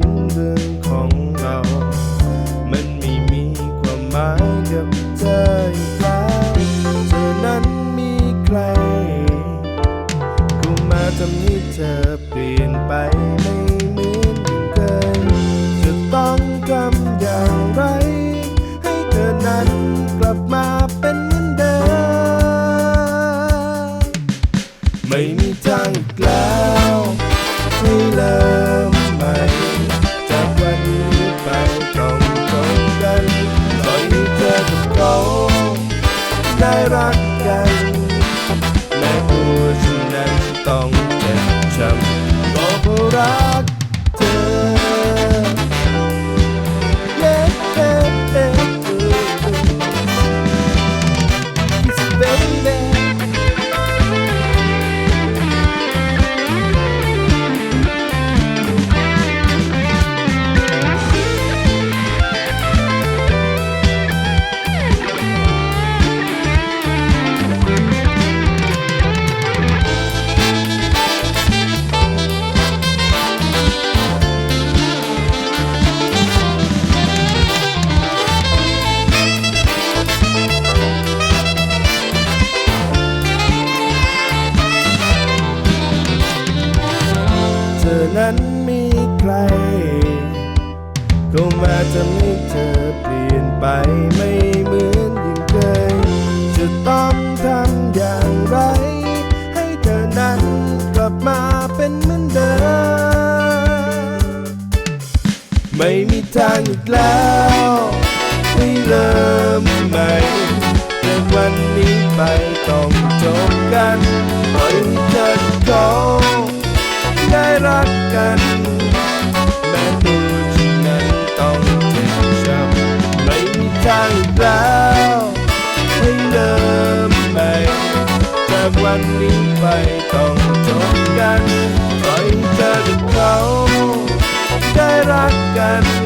ห็นเรื่องของเรา มันไม่มีความหมายกับเธออีกแล้วเธอนั้นมีใครกูมาทำให้เธอเปลี่ยนไปไม่เหมือนอย่างเคยจะต้องทำอย่างไร ให้เธอนั้นกลับมาเป็นเหมือนเดิมไม่มีทางอีกแล้วให้เริ่มใหม่ ก็มาทำให้เธอเปลี่ยนไปไม่เหมือนอย่างเคย จะต้องทำอย่างไร ให้เธอนั้นกลับมาเป็นเหมือนเดิม ไม่มีทางอีกแล้วให้เริ่มใหม่จากวันนี้ไปต้อง ทางหรือเปล่าให้เริ่มใหม่จากวันนี้ไปต้องจบกันปล่อยเธอกับเขาได้รักกัน